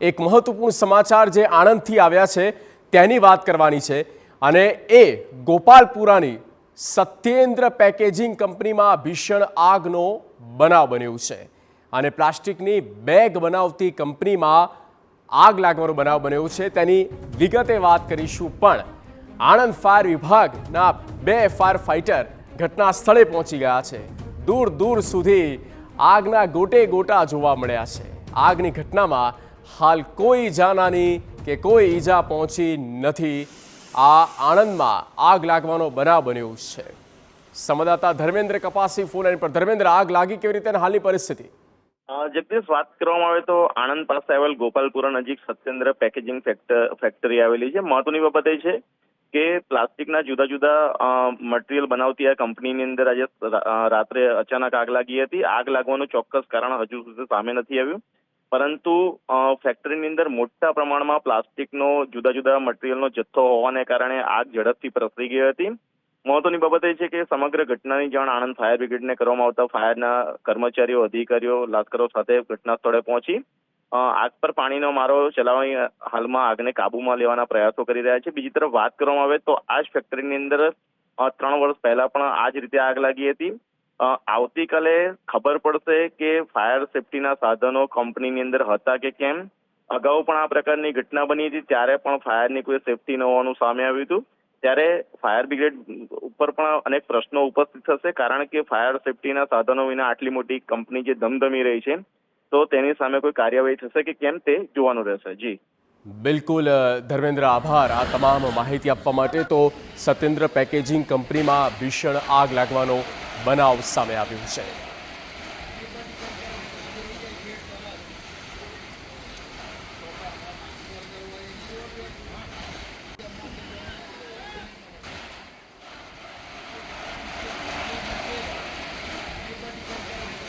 એક મહત્વપૂર્ણ સમાચાર જે આણંદથી આવ્યા છે, તેની વાત કરવાની છે. અને એ ગોપાલપુરાની સત્યેન્દ્ર પેકેજિંગ કંપનીમાં ભીષણ આગનો બનાવ બન્યો છે. અને પ્લાસ્ટિકની બેગ બનાવતી કંપનીમાં આગ લાગવાનો બનાવ બન્યો છે. તેની વિગતે વાત કરીશું પણ આણંદ ફાયર વિભાગના બે ફાયર ફાઇટર ઘટના સ્થળે પહોંચી ગયા છે. દૂર દૂર સુધી આગના ગોટે ગોટા જોવા મળ્યા છે. આગની ઘટનામાં હાલ કોઈ જાનાની કે કોઈ ઈજા પહોંચી નથી. આ આણંદમાં આગ લાગવાનો બનાવ બન્યો છે. સંવાદદાતા ધર્મેન્દ્ર કપાસી ફોન પર. ધર્મેન્દ્ર, આગ લાગી કેવી રીતે હાલની પરિસ્થિતિ? જગદીશ, વાત કરવામાં આવે તો આણંદ પાસે આવેલ ગોપાલપુરા નજીક સત્યેન્દ્ર પેકેજિંગ ફેક્ટરી આવેલી છે. મહત્વની બાબત એ છે કે પ્લાસ્ટિકના જુદા જુદા મટીરિયલ બનાવતી આ કંપનીની અંદર આજે રાત્રે અચાનક આગ લાગી હતી. આગ લાગવાનું ચોક્કસ કારણ હજુ સુધી સામે નથી આવ્યું. પરંતુ ફેક્ટરીની અંદર મોટા પ્રમાણમાં પ્લાસ્ટિકનો, જુદા જુદા મટીરિયલનો જથ્થો હોવાને કારણે આગ ઝડપથી પ્રસરી ગઈ હતી. મહત્વની બાબત એ છે કે સમગ્ર ઘટનાની જાણ આણંદ ફાયર બ્રિગેડને કરવામાં આવતા ફાયરના કર્મચારીઓ, અધિકારીઓ, લાશ્કરો સાથે ઘટના સ્થળે પહોંચી આગ પર પાણીનો મારો ચલાવી હાલમાં આગને કાબૂમાં લેવાના પ્રયાસો કરી રહ્યા છે. બીજી તરફ વાત કરવામાં આવે તો આ જ ફેક્ટરીની અંદર ત્રણ વર્ષ પહેલા પણ આ જ રીતે આગ લાગી હતી. આવતીકાલે ખબર પડશે કે ફાયર સેફટીના સાધનો કંપનીની અંદર હતા કે કેમ? અગાઉ પણ આ પ્રકારની ઘટના બની હતી, ત્યારે પણ ફાયરની કોઈ સેફટી ન હોવાનું સામે આવ્યું હતું. ત્યારે ફાયર બ્રિગેડ ઉપર પણ અનેક પ્રશ્નો ઉપસ્થિત થશે, કારણ કે ફાયર સેફટીના સાધનો વિના આટલી મોટી કંપની જે ધમધમી રહી છે, તો તેની સામે કોઈ કાર્યવાહી થશે કે કેમ તે જોવાનું રહેશે. જી. બિલકુલ ધર્મેન્દ્ર, આભાર. આ તમામ માહિતી આપવા માટે તો સત્યેન્દ્ર પેકેજિંગ કંપનીમાં ભીષણ આગ લાગવાનો બનાવ સામે આવ્યું છે